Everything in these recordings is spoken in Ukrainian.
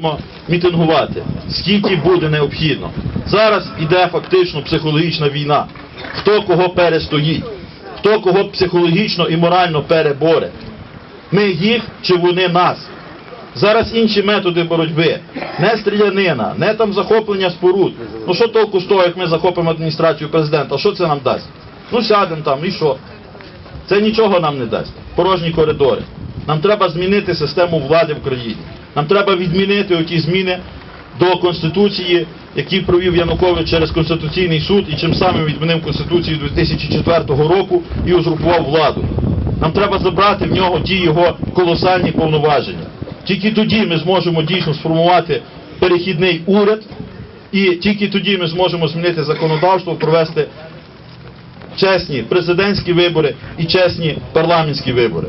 Будемо мітингувати, скільки буде необхідно. Зараз іде фактично психологічна війна. Хто кого перестоїть, хто кого психологічно і морально переборе. Ми їх чи вони нас. Зараз інші методи боротьби. Не стрілянина, не там захоплення споруд. Ну що толку з того, як ми захопимо адміністрацію президента? Що це нам дасть? Ну сядемо там і що? Це нічого нам не дасть. Порожні коридори. Нам треба змінити систему влади в країні. Нам треба відмінити оті зміни до Конституції, які провів Янукович через Конституційний суд і чим самим відмінив Конституцію 2004 року і узурпував владу. Нам треба забрати в нього ті його колосальні повноваження. Тільки тоді ми зможемо дійсно сформувати перехідний уряд, і тільки тоді ми зможемо змінити законодавство, провести чесні президентські вибори і чесні парламентські вибори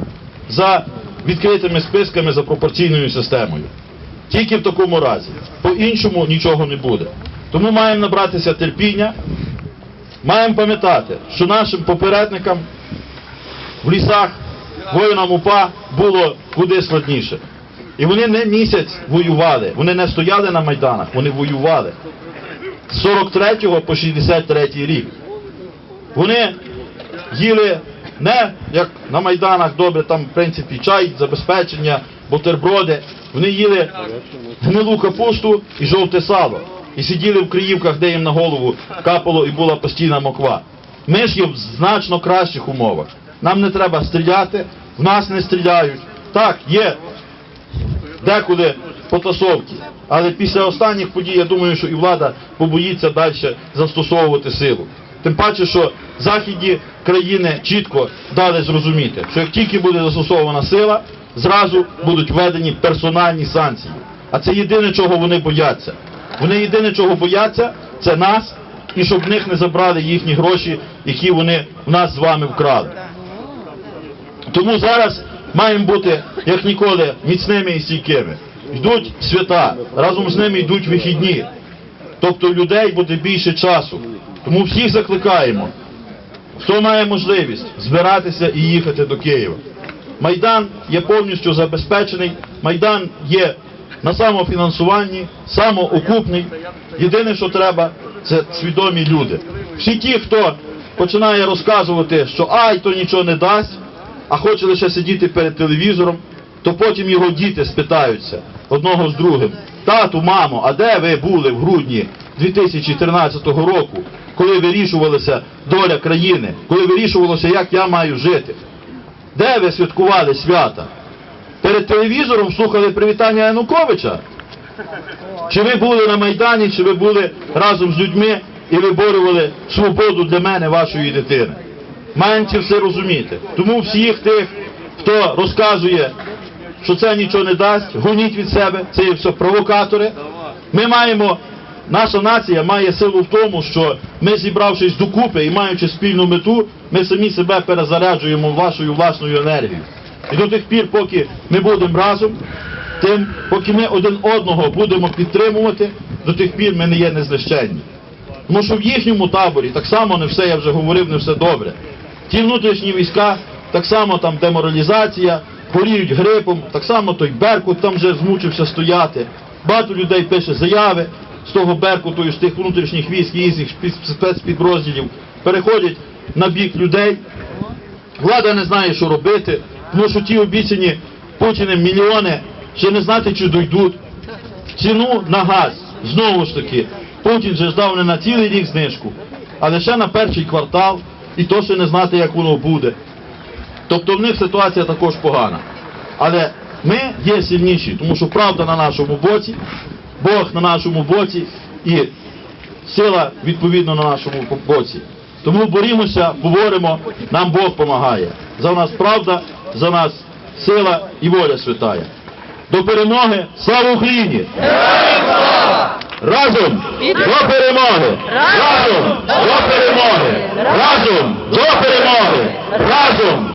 за відкритими списками за пропорційною системою. Тільки в такому разі. По-іншому нічого не буде. Тому маємо набратися терпіння, маємо пам'ятати, що нашим попередникам в лісах, воїнам УПА було куди складніше. І вони не місяць воювали, вони не стояли на майданах, вони воювали. З 43 по 63 рік. Вони їли не як на майданах добре, там в принципі чай, забезпечення, бутерброди. Вони їли гнилу капусту і жовте сало. І сиділи в Криївках, де їм на голову капало і була постійна моква. Ми ж є в значно кращих умовах. Нам не треба стріляти, в нас не стріляють. Так, є декуди потасовки. Але після останніх подій я думаю, що і влада побоїться далі застосовувати силу. Тим паче, що західні країни чітко дали зрозуміти, що як тільки буде застосована сила, зразу будуть введені персональні санкції. А це єдине, чого вони бояться. Вони єдине, чого бояться, це нас, і щоб в них не забрали їхні гроші, які вони в нас з вами вкрали. Тому зараз маємо бути як ніколи міцними і стійкими. Йдуть свята, разом з ними йдуть вихідні. Тобто людей буде більше часу. Тому всіх закликаємо, хто має можливість збиратися і їхати до Києва. Майдан є повністю забезпечений, Майдан є на самофінансуванні, самоокупний. Єдине, що треба, це свідомі люди. Всі ті, хто починає розказувати, що ай, то нічого не дасть, а хоче лише сидіти перед телевізором, то потім його діти спитаються одного з другим. Тату, мамо, а де ви були в грудні 2013 року, коли вирішувалася доля країни, коли вирішувалося, як я маю жити? Де ви святкували свята? Перед телевізором слухали привітання Януковича? Чи ви були на Майдані, чи ви були разом з людьми і виборювали свободу для мене, вашої дитини? Маємо це все розуміти. Тому всіх тих, хто розказує, що це нічого не дасть, гоніть від себе, це є все провокатори. Ми маємо, наша нація має силу в тому, що ми, зібравшись докупи і маючи спільну мету, ми самі себе перезаряджуємо вашою власною енергією. І до тих пір, поки ми будемо разом, тим, поки ми один одного будемо підтримувати, до тих пір ми не є незнищенні. Тому що в їхньому таборі так само не все, я вже говорив, не все добре. Ті внутрішні війська, так само там деморалізація, хворіють грипом, так само той Беркут там вже змучився стояти. Багато людей пише заяви з того Беркуту і з тих внутрішніх військ і їхніх спецпідрозділів, переходять на бік людей. Влада не знає, що робити, тому що ті обіцяні Путіним мільйони ще не знати, чи дойдуть. Ціну на газ, знову ж таки, Путін же ждав не на цілий рік знижку, а лише на перший квартал, і то ще не знати, як воно буде. Тобто в них ситуація також погана. Але ми є сильніші, тому що правда на нашому боці, Бог на нашому боці і сила відповідно на нашому боці. Тому борімося, говоримо, нам Бог допомагає. За нас правда, за нас сила і воля святая. До перемоги, слава Україні! Разом до перемоги! Разом до перемоги! Разом до перемоги! Разом!